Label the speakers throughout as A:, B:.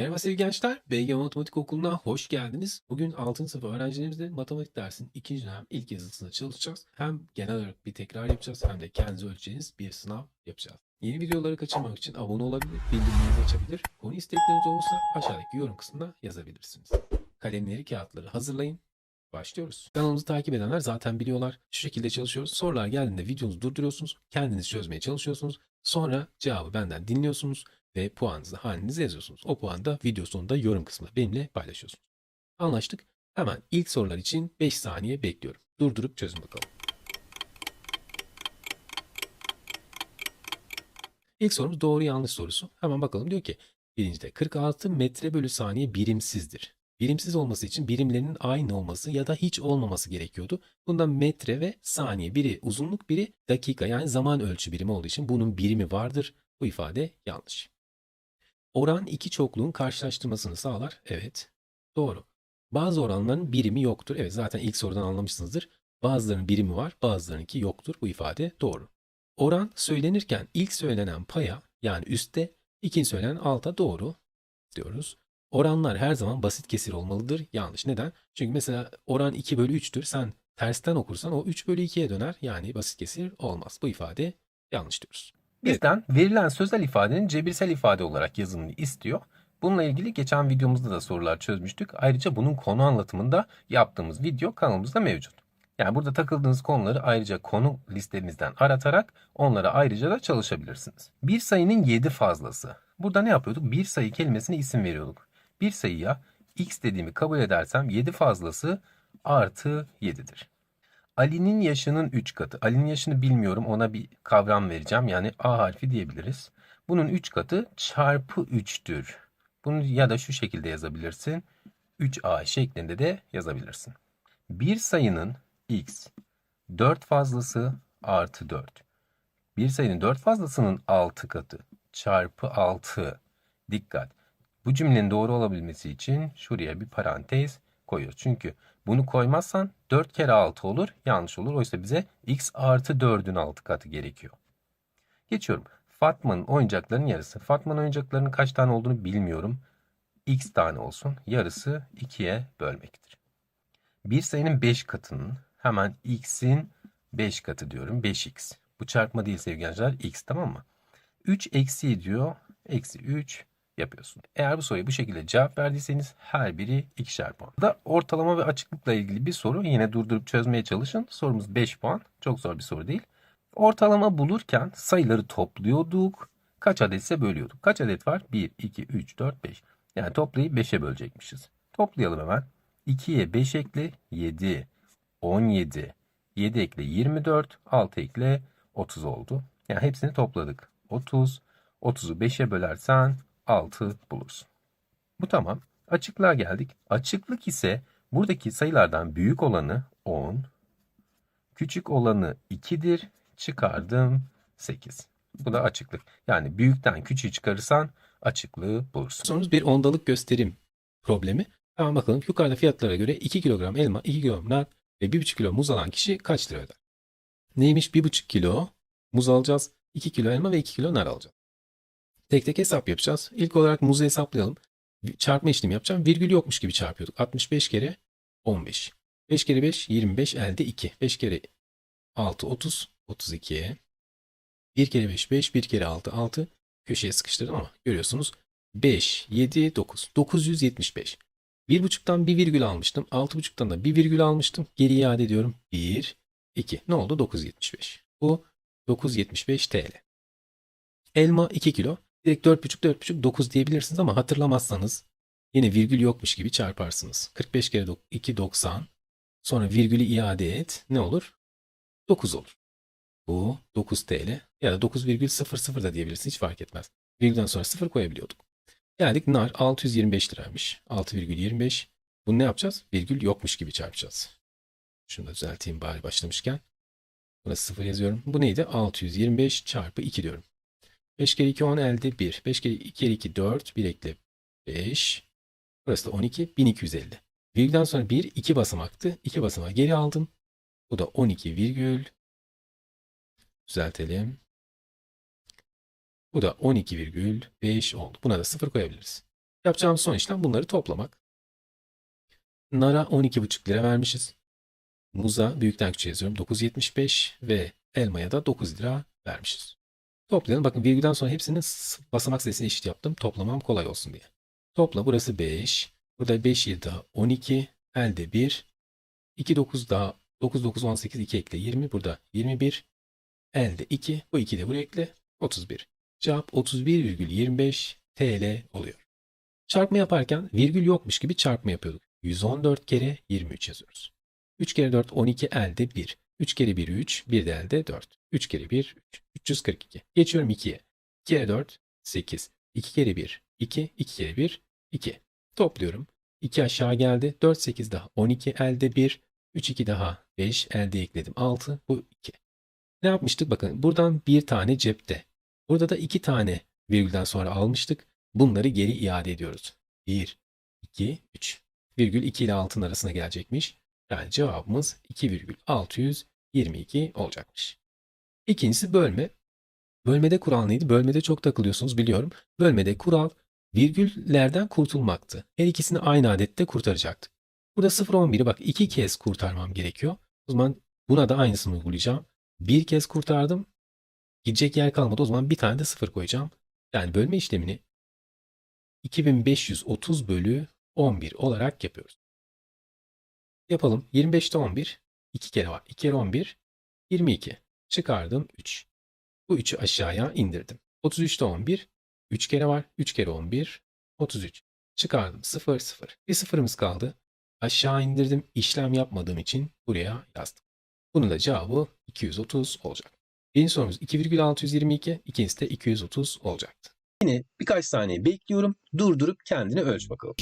A: Merhaba sevgili gençler, BG Matematik Okulu'na hoş geldiniz. Bugün 6. sınıf öğrencilerimizle matematik dersinin ikinci dönem ilk yazısında çalışacağız. Hem genel olarak bir tekrar yapacağız hem de kendinize ölçeceğiniz bir sınav yapacağız. Yeni videoları kaçırmamak için abone olabilir, bildirimlerinizi açabilir. Konu istekleriniz olursa aşağıdaki yorum kısmına yazabilirsiniz. Kalemleri, kağıtları hazırlayın. Başlıyoruz. Kanalımızı takip edenler zaten biliyorlar. Şu şekilde çalışıyoruz. Sorular geldiğinde videonuzu durduruyorsunuz. Kendiniz çözmeye çalışıyorsunuz. Sonra cevabı benden dinliyorsunuz ve puanınızı halinize yazıyorsunuz. O puanı da video sonunda yorum kısmında benimle paylaşıyorsunuz. Anlaştık. Hemen ilk sorular için 5 saniye bekliyorum. Durdurup çözün bakalım. İlk sorumuz doğru yanlış sorusu. Hemen bakalım diyor ki birincide 46 metre bölü saniye birimsizdir. Birimsiz olması için birimlerinin aynı olması ya da hiç olmaması gerekiyordu. Bunda metre ve saniye biri uzunluk biri dakika yani zaman ölçü birimi olduğu için bunun birimi vardır. Bu ifade yanlış. Oran iki çokluğun karşılaştırmasını sağlar. Evet. Doğru. Bazı oranların birimi yoktur. Evet zaten ilk sorudan anlamışsınızdır. Bazılarının birimi var, bazılarınınki yoktur. Bu ifade doğru. Oran söylenirken ilk söylenen paya yani üstte, ikinci söylenen alta doğru diyoruz. Oranlar her zaman basit kesir olmalıdır. Yanlış. Neden? Çünkü mesela oran 2 bölü 3'tür. Sen tersten okursan o 3 bölü 2'ye döner. Yani basit kesir olmaz. Bu ifade yanlış diyoruz.
B: Bizden verilen sözel ifadenin cebirsel ifade olarak yazımını istiyor. Bununla ilgili geçen videomuzda da sorular çözmüştük. Ayrıca bunun konu anlatımında yaptığımız video kanalımızda mevcut. Yani burada takıldığınız konuları ayrıca konu listemizden aratarak onlara ayrıca da çalışabilirsiniz. Bir sayının 7 fazlası. Burada ne yapıyorduk? Bir sayı kelimesine isim veriyorduk. Bir sayıya x dediğimi kabul edersem 7 fazlası artı 7'dir. Ali'nin yaşının 3 katı. Ali'nin yaşını bilmiyorum ona bir kavram vereceğim. Yani A harfi diyebiliriz. Bunun 3 katı çarpı 3'tür. Bunu ya da şu şekilde yazabilirsin. 3A şeklinde de yazabilirsin. Bir sayının x 4 fazlası artı 4. Bir sayının 4 fazlasının 6 katı çarpı 6. Dikkat. Bu cümlenin doğru olabilmesi için şuraya bir parantez koyuyoruz. Çünkü bunu koymazsan 4 kere 6 olur. Yanlış olur. Oysa bize x artı 4'ün 6 katı gerekiyor. Geçiyorum. Fatma'nın oyuncaklarının yarısı. Fatma'nın oyuncaklarının kaç tane olduğunu bilmiyorum. x tane olsun. Yarısı 2'ye bölmektir. Bir sayının 5 katının hemen x'in 5 katı diyorum. 5x. Bu çarpma değil sevgili gençler. x tamam mı? 3 eksi diyor. Eksi 3 yapıyorsun. Eğer bu soruya bu şekilde cevap verdiyseniz her biri ikişer puan. Da ortalama ve açıklıkla ilgili bir soru. Yine durdurup çözmeye çalışın. Sorumuz 5 puan. Çok zor bir soru değil. Ortalama bulurken sayıları topluyorduk. Kaç adetse bölüyorduk. Kaç adet var? 1, 2, 3, 4, 5. Yani toplayıp 5'e bölecekmişiz. Toplayalım hemen. 2'ye 5 ekle 7. 17. 7 ekle 24. 6 ekle 30 oldu. Yani hepsini topladık. 30. 30'u 5'e bölersen 6 bulursun. Bu tamam. Açıklığa geldik. Açıklık ise buradaki sayılardan büyük olanı 10, küçük olanı 2'dir. Çıkardım 8. Bu da açıklık. Yani büyükten küçüğü çıkarırsan açıklığı bulursun.
A: Sorumuz bir ondalık gösterim problemi. Hemen bakalım yukarıda fiyatlara göre 2 kilogram elma, 2 kilogram nar ve 1,5 kilo muz alan kişi kaç lira öder? Neymiş 1,5 kilo muz alacağız, 2 kilo elma ve 2 kilo nar alacağız. Tek tek hesap yapacağız. İlk olarak muzu hesaplayalım. Çarpma işlemi yapacağım. Virgül yokmuş gibi çarpıyorduk. 65 kere 15. 5 kere 5 25 elde 2. 5 kere 6 30 32'ye. 1 kere 5 5 1 kere 6 6. Köşeye sıkıştırdım ama görüyorsunuz. 5 7 9 975. 1.5'tan bir virgül almıştım. 6.5'tan da bir virgül almıştım. Geri iade ediyorum. 1 2. Ne oldu? 975. Bu 975 TL. Elma 2 kilo. Direkt 4,5 4,5 9 diyebilirsiniz ama hatırlamazsanız yine virgül yokmuş gibi çarparsınız. 45 kere 2 90. Sonra virgülü iade et. Ne olur? 9 olur. Bu 9 TL ya da 9,00 da diyebilirsiniz. Hiç fark etmez. Virgülden sonra 0 koyabiliyorduk. Geldik nar 625 liraymış. 6,25. Bunu ne yapacağız? Virgül yokmuş gibi çarpacağız. Şunu da düzelteyim bari başlamışken. Burası 0 yazıyorum. Bu neydi? 625 çarpı 2 diyorum. 5 kere 2 10 elde 1. 5 kere 2 kere 2 4. 1 ekle 5. Burası da 12. 1250. Virgülden sonra 1 2 basamaktı. 2 basamağı geri aldım. Bu da 12 virgül. Düzeltelim. Bu da 12,5 oldu. Buna da 0 koyabiliriz. Yapacağımız son işlem bunları toplamak. Nara 12,5 lira vermişiz. Muza büyükten küçüğe yazıyorum 9.75 ve elmaya da 9 lira vermişiz. Toplayalım. Bakın virgülden sonra hepsinin s- basamak sayısını eşit yaptım. Toplamam kolay olsun diye. Topla burası 5. Burada 5 7 daha 12. Elde 1. 2 9 daha 9 9 18 2 ekle 20. Burada 21. Elde 2. Bu 2 de buraya ekle. 31. Cevap 31,25 TL oluyor. Çarpma yaparken virgül yokmuş gibi çarpma yapıyorduk. 114 kere 23 yazıyoruz. 3 kere 4 12 elde 1. 3 kere 1 3. 1 de elde 4. 3 kere 1 3. 342. Geçiyorum 2'ye. 2 kere 4 8. 2 kere 1 2. 2 kere 1 2. Topluyorum. 2 aşağı geldi. 4 8 daha 12 elde 1. 3 2 daha 5 elde ekledim 6. Bu 2. Ne yapmıştık? Bakın buradan bir tane cepte. Burada da iki tane virgülden sonra almıştık. Bunları geri iade ediyoruz. 1, 2, 3. Virgül 2 ile 6'ın arasına gelecekmiş. Yani cevabımız 2,622 olacakmış. İkincisi bölme. Bölmede kural neydi? Bölmede çok takılıyorsunuz biliyorum. Bölmede kural virgüllerden kurtulmaktı. Her ikisini aynı adette kurtaracaktı. Burada 0-11'i bak iki kez kurtarmam gerekiyor. O zaman buna da aynısını uygulayacağım. Bir kez kurtardım. Gidecek yer kalmadı. O zaman bir tane de 0 koyacağım. Yani bölme işlemini 2530 bölü 11 olarak yapıyoruz. Yapalım. 25'te 11. 2 kere var. 2 kere 11. 22. Çıkardım 3. Bu 3'ü aşağıya indirdim. 33'te 11. 3 kere var. 3 kere 11. 33. Çıkardım 0 0. Bir sıfırımız kaldı. Aşağı indirdim. İşlem yapmadığım için buraya yazdım. Bunun da cevabı 230 olacak. Birinci sorumuz 2,622. İkincisi de 230 olacaktı. Yine birkaç saniye bekliyorum. Durdurup kendini ölç bakalım.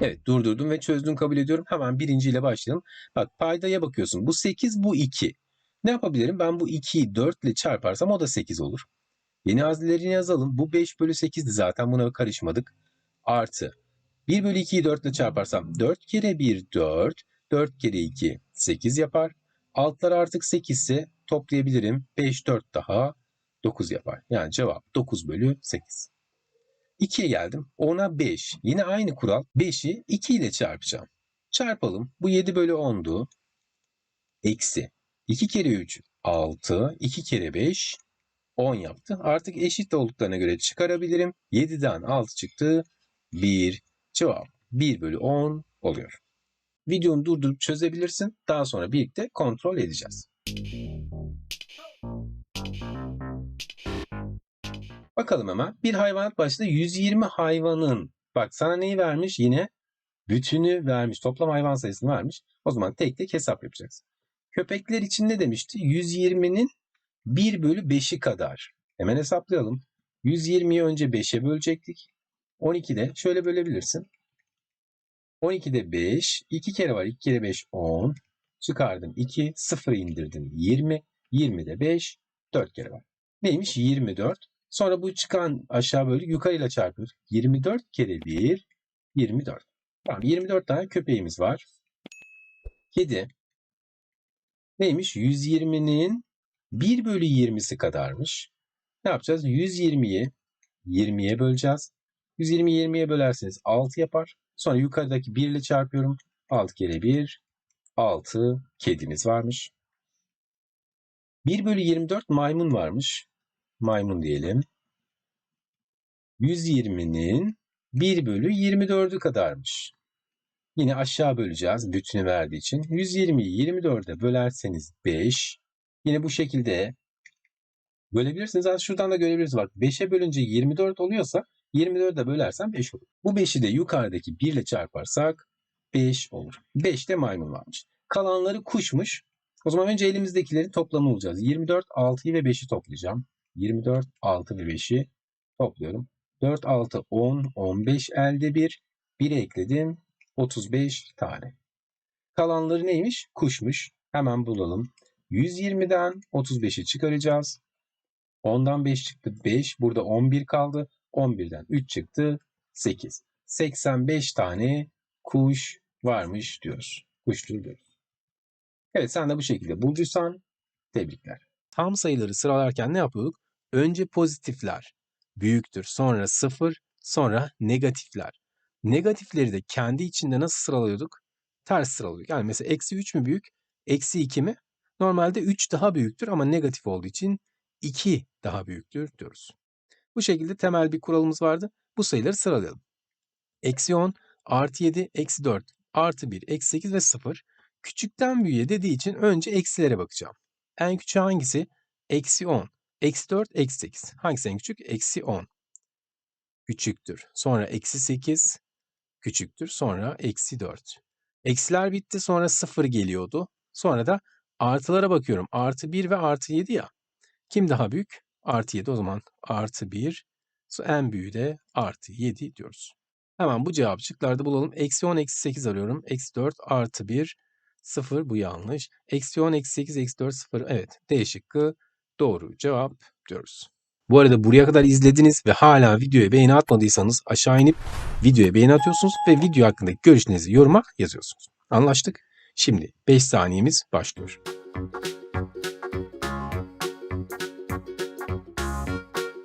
A: Evet durdurdum ve çözdüm kabul ediyorum. Hemen birinciyle başlayalım. Bak paydaya bakıyorsun. Bu 8 bu 2. Ne yapabilirim? Ben bu 2'yi 4 ile çarparsam o da 8 olur. Yeni haznelerini yazalım. Bu 5 bölü 8'di zaten buna karışmadık. Artı 1 bölü 2'yi 4 ile çarparsam 4 kere 1 4. 4 kere 2 8 yapar. Altlar artık 8 ise toplayabilirim. 5 4 daha 9 yapar. Yani cevap 9 bölü 8. 2'ye geldim. 10'a 5. Yine aynı kural. 5'i 2 ile çarpacağım. Çarpalım. Bu 7 bölü 10'du. Eksi. 2 kere 3 6. 2 kere 5 10 yaptı. Artık eşit olduklarına göre çıkarabilirim. 7'den 6 çıktı. 1. Cevap 1 bölü 10 oluyor. Videonu durdurup çözebilirsin. Daha sonra birlikte kontrol edeceğiz. Bakalım hemen. Bir hayvanat başta 120 hayvanın. Bak sana neyi vermiş? Yine bütünü vermiş. Toplam hayvan sayısını vermiş. O zaman tek tek hesap yapacaksın. Köpekler için ne demişti? 120'nin 1 bölü 5'i kadar. Hemen hesaplayalım. 120'yi önce 5'e bölecektik. 12'de şöyle bölebilirsin. 12'de 5. 2 kere var. 2 kere 5 10. Çıkardım 2. 0 indirdim 20. 20'de 5. 4 kere var. Neymiş? 24. Sonra bu çıkan aşağı bölü yukarıyla çarpıyoruz. 24 kere 1. 24. Tamam 24 tane köpeğimiz var. Kedi. Neymiş? 120'nin 1 bölü 20'si kadarmış. Ne yapacağız? 120'yi 20'ye böleceğiz. 120'yi 20'ye bölerseniz 6 yapar. Sonra yukarıdaki 1 ile çarpıyorum. 6 kere 1, 6 kedimiz varmış. 1 bölü 24 maymun varmış. Maymun diyelim. 120'nin 1 bölü 24'ü kadarmış. Yine aşağı böleceğiz bütünü verdiği için. 120'yi 24'e bölerseniz 5. Yine bu şekilde bölebilirsiniz. Zaten şuradan da görebilirsiniz. Bak 5'e bölünce 24 oluyorsa 24'e bölersen 5 olur. Bu 5'i de yukarıdaki 1 ile çarparsak 5 olur. 5 de maymun varmış. Kalanları kuşmuş. O zaman önce elimizdekilerin toplamı olacağız. 24, 6'yı ve 5'i toplayacağım. 24, 6 ve 5'i topluyorum. 4, 6, 10, 15 elde 1. 1'e ekledim. 35 tane. Kalanları neymiş? Kuşmuş. Hemen bulalım. 120'den 35'i çıkaracağız. 10'dan 5 çıktı 5. Burada 11 kaldı. 11'den 3 çıktı 8. 85 tane kuş varmış diyoruz. Kuştur diyoruz. Evet sen de bu şekilde bulduysan tebrikler. Tam sayıları sıralarken ne yapıyorduk?
C: Önce pozitifler büyüktür, sonra sıfır, sonra negatifler. Negatifleri de kendi içinde nasıl sıralıyorduk? Ters sıralıyorduk. Yani mesela eksi 3 mü büyük, eksi 2 mi? Normalde 3 daha büyüktür ama negatif olduğu için 2 daha büyüktür diyoruz. Bu şekilde temel bir kuralımız vardı. Bu sayıları sıralayalım. Eksi 10, artı 7, eksi 4, artı 1, eksi 8 ve 0. Küçükten büyüğe dediği için önce eksilere bakacağım. En küçüğü hangisi? Eksi 10, eksi 4, eksi 8. Hangisi en küçük? Eksi 10. Küçüktür. Sonra eksi 8, küçüktür. Sonra eksi 4. Eksiler bitti sonra 0 geliyordu. Sonra da artılara bakıyorum. Artı 1 ve artı 7 ya. Kim daha büyük? Artı 7 o zaman artı 1. En büyüğü de artı 7 diyoruz. Hemen bu cevabı şıklarda bulalım. Eksi 10, eksi 8 arıyorum. Eksi 4 artı 1, 0 bu yanlış. Eksi 10, eksi 8, eksi 4, 0. Evet D şıkkı doğru cevap diyoruz. Bu arada buraya kadar izlediniz ve hala videoya beğeni atmadıysanız aşağı inip videoya beğeni atıyorsunuz ve video hakkındaki görüşlerinizi yoruma yazıyorsunuz. Anlaştık? Şimdi 5 saniyemiz başlıyor.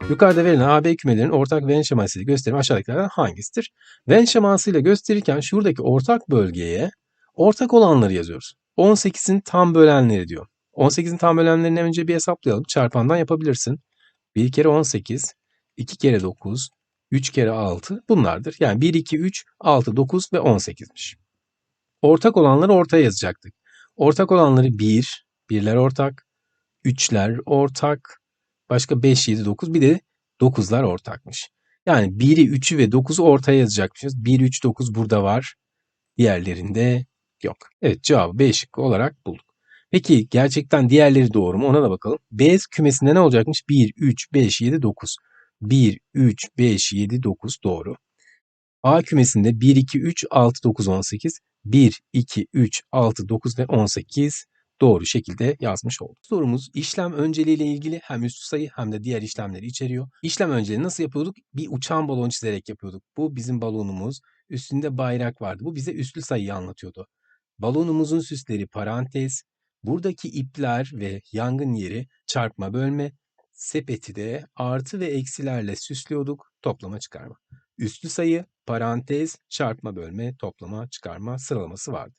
C: Yukarıda verilen AB kümelerinin ortak Venn şemasıyla gösterimi aşağıdakilerden hangisidir? Venn şemasıyla gösterirken şuradaki ortak bölgeye ortak olanları yazıyoruz. 18'in tam bölenleri diyor. 18'in tam bölenlerini önce bir hesaplayalım. Çarpandan yapabilirsin. 1 kere 18, 2 kere 9, 3 kere 6 bunlardır. Yani 1, 2, 3, 6, 9 ve 18'miş. Ortak olanları ortaya yazacaktık. Ortak olanları 1, birler ortak, 3'ler ortak, başka 5, 7, 9 bir de 9'lar ortakmış. Yani 1'i, 3'ü ve 9'u ortaya yazacakmışız. 1, 3, 9 burada var. Diğerlerinde yok. Evet cevabı B şıkkı olarak bulduk. Peki gerçekten diğerleri doğru mu? Ona da bakalım. B kümesinde ne olacakmış? 1, 3, 5, 7, 9. 1, 3, 5, 7, 9 doğru. A kümesinde 1, 2, 3, 6, 9, 18. 1, 2, 3, 6, 9 ve 18 doğru şekilde yazmış olduk. Sorumuz işlem önceliğiyle ilgili hem üstü sayı hem de diğer işlemleri içeriyor. İşlem önceliği nasıl yapıyorduk? Bir uçan balon çizerek yapıyorduk. Bu bizim balonumuz. Üstünde bayrak vardı. Bu bize üslü sayıyı anlatıyordu. Balonumuzun süsleri parantez. Buradaki ipler ve yangın yeri çarpma bölme. Sepeti de artı ve eksilerle süslüyorduk. Toplama çıkarma. Üslü sayı, parantez, çarpma bölme, toplama çıkarma sıralaması vardı.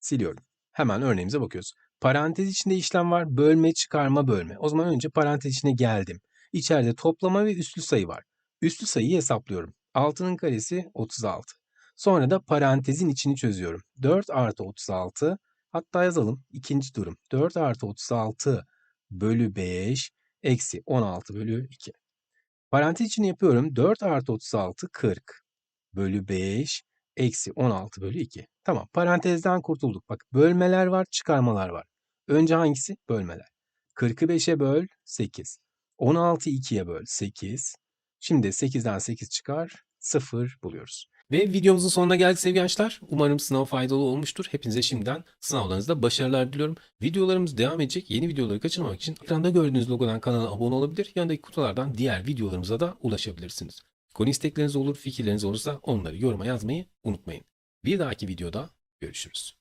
C: Siliyorum. Hemen örneğimize bakıyoruz. Parantez içinde işlem var. Bölme, çıkarma, bölme. O zaman önce parantez içine geldim. İçeride toplama ve üslü sayı var. Üslü sayıyı hesaplıyorum. 6'nın karesi 36. Sonra da parantezin içini çözüyorum. 4 artı 36 hatta yazalım ikinci durum. 4 artı 36 bölü 5 eksi 16 bölü 2. Parantez içini yapıyorum. 4 artı 36 40 bölü 5 eksi 16 bölü 2. Tamam parantezden kurtulduk. Bak bölmeler var çıkarmalar var. Önce hangisi? Bölmeler. 40'ı 5'e böl 8. 16'yı 2'ye böl 8. Şimdi 8'den 8 çıkar 0 buluyoruz.
A: Ve videomuzun sonuna geldik sevgili gençler. Umarım sınav faydalı olmuştur. Hepinize şimdiden sınavlarınızda başarılar diliyorum. Videolarımız devam edecek. Yeni videoları kaçırmamak için ekranda gördüğünüz logodan kanala abone olabilir. Yanındaki kutulardan diğer videolarımıza da ulaşabilirsiniz. Konu istekleriniz olur, fikirleriniz olursa onları yoruma yazmayı unutmayın. Bir dahaki videoda görüşürüz.